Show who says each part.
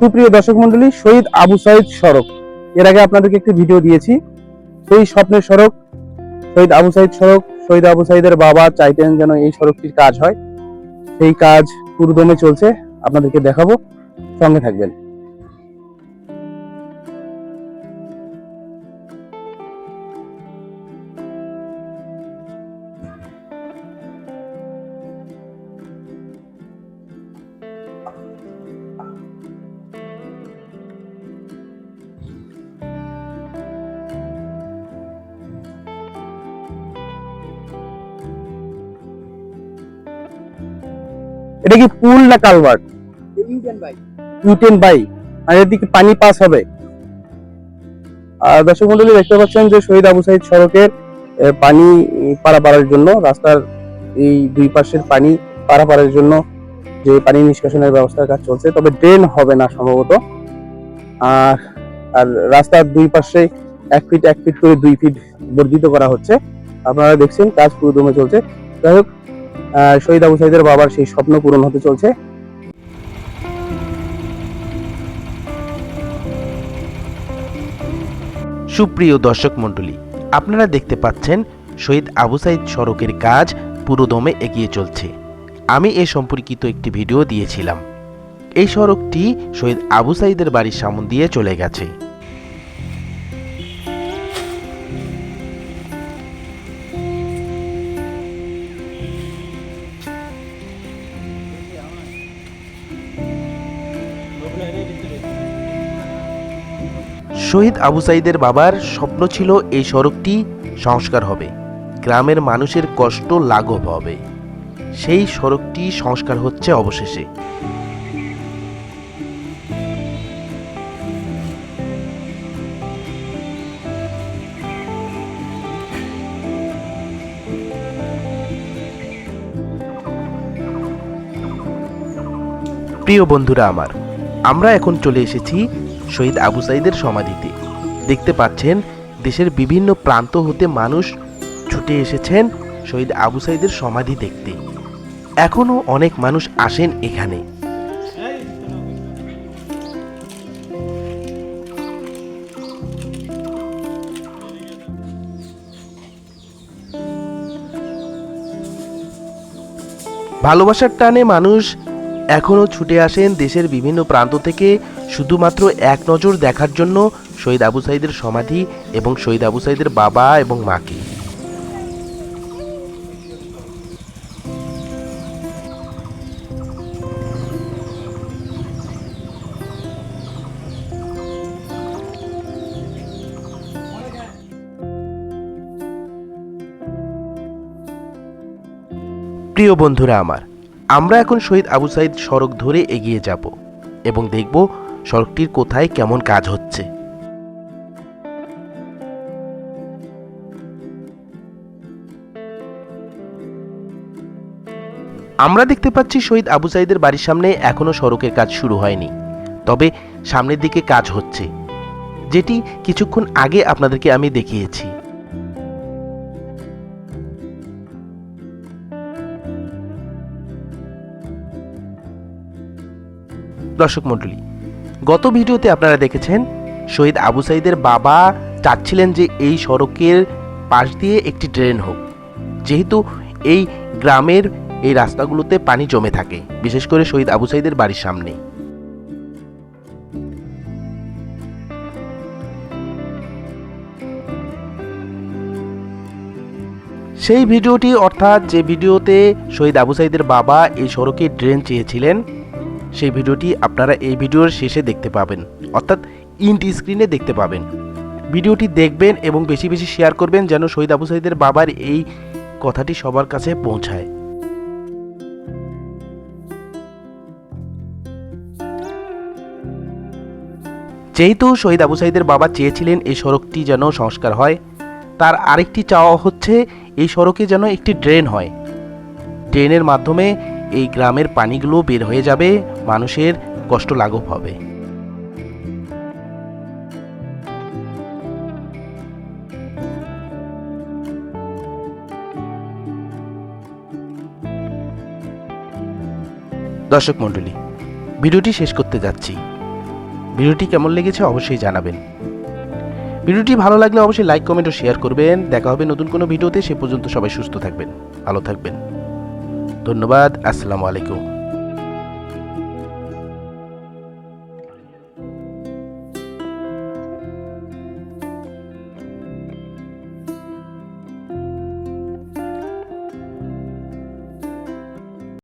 Speaker 1: সুপ্রিয় দর্শক মন্ডলী, শহীদ আবু সাইদ সড়ক। এর আগে আপনাদেরকে একটি ভিডিও দিয়েছি। সেই স্বপ্নের সড়ক, শহীদ আবু সাইদ সড়ক, শহীদ আবু সাইদের বাবা চাইতেন যেন এই সড়কটির কাজ হয়। সেই কাজ পুরোদমে চলছে। আপনাদেরকে দেখাবো। সঙ্গে থাকবেন। এটা কি পুল না কালভার্ট?
Speaker 2: ইউটেন
Speaker 1: বাই আর এদিকে পানি পাস হবে? আর দর্শক মন্ডলী দেখতে পাচ্ছেন যে শহীদ আবু সাইদ সড়কের পানি পারাপারের জন্য রাস্তার এই দুই পাশের পানি পারাপারের জন্য যে পানি নিষ্কাশনের ব্যবস্থার কাজ চলছে তবে ড্রেন হবে না সম্ভবত। আর আর রাস্তার দুই পাশে এক ফিট এক ফিট করে দুই ফিট বর্ধিত করা হচ্ছে। আপনারা দেখছেন কাজ পুরোদমে চলছে। যাই হোক শহীদ আবু সাইদের বাবার সেই স্বপ্ন পূরণ হতে চলছে।
Speaker 3: সুপ্রিয় দর্শক মণ্ডলী, আপনারা দেখতে পাচ্ছেন শহীদ আবু সাইদ সড়কের কাজ পুরোদমে এগিয়ে চলছে। আমি এ সম্পর্কিত একটি ভিডিও দিয়েছিলাম। এই সড়কটি শহীদ আবু সাইদের বাড়ির সামন দিয়ে চলে গেছে। শহীদ আবু সাইদের বাবার স্বপ্ন ছিল এই সড়কটি সংস্কার হবে, গ্রামের মানুষের কষ্ট লাঘব হবে। সেই সড়কটি সংস্কার হচ্ছে অবশেষে। প্রিয় বন্ধুরা আমার আমরা এখন চলে এসেছি শহীদ আবু সাইদের সমাধিতে। দেখতে পাচ্ছেন, দেশের বিভিন্ন প্রান্ত হতে মানুষ ছুটে এসেছেন শহীদ আবু সাইদের সমাধি দেখতে। এখনও অনেক মানুষ আসেন এখানে। ভালোবাসার টানে মানুষ এখনও ছুটে আসেন দেশের বিভিন্ন প্রান্ত থেকে শুধুমাত্র এক নজর দেখার জন্য শহীদ আবু সাইদের সমাধি এবং শহীদ আবু সাইদের বাবা এবং মাকে। প্রিয় বন্ধুরা আমার আমরা এখন শহীদ আবু সাইদ সড়ক ধরে এগিয়ে যাব এবং দেখব সড়কটির কোথায় কেমন কাজ হচ্ছে। আমরা দেখতে পাচ্ছি শহীদ আবু সাইদের বাড়ির সামনে এখনও সড়কের কাজ শুরু হয়নি, তবে সামনের দিকে কাজ হচ্ছে, যেটি কিছুক্ষণ আগে আপনাদেরকে আমি দেখিয়েছি। দর্শক মণ্ডলী, গত ভিডিওতে আপনারা দেখেছেন শহীদ আবু সাইদের বাবা চাচ্ছিলেন যে এই সড়কের পাশ দিয়ে একটি ড্রেন হোক। যেহেতু এই গ্রামের এই রাস্তাগুলোতে পানি জমে থাকে, বিশেষ করে শহীদ আবু সাইদের বাড়ির সামনে। সেই ভিডিওটি অর্থাৎ যে ভিডিওতে শহীদ আবু সাইদের বাবা এই সড়কে ড্রেন চেয়েছিলেন সেই ভিডিওটি আপনারা এই ভিডিওর শেষে দেখতে পাবেন, অর্থাৎ ইন্ট স্ক্রিনে দেখতে পাবেন। ভিডিওটি দেখবেন এবং বেশি বেশি শেয়ার করবেন যেন শহীদ আবু সাইদের বাবার এই কথাটি সবার কাছে পৌঁছায়। যেহেতু শহীদ আবু সাইদের বাবা চেয়েছিলেন এই সড়কটি যেন সংস্কার হয়, তার আরেকটি চাওয়া হচ্ছে এই সড়কে যেন একটি ড্রেন হয়। ড্রেনের মাধ্যমে এই গ্রামের পানিগুলো বের হয়ে যাবে মানুষের কষ্ট লাঘব হবে। দর্শক মণ্ডলী, ভিডিওটি শেষ করতে যাচ্ছি। ভিডিওটি কেমন লেগেছে অবশ্যই জানাবেন। ভিডিওটি ভালো লাগলে অবশ্যই লাইক, কমেন্ট ও শেয়ার করবেন। দেখা হবে নতুন কোনো ভিডিওতে। সে পর্যন্ত সবাই সুস্থ থাকবেন, ভালো থাকবেন। ধন্যবাদ, আসসালামু আলাইকুম।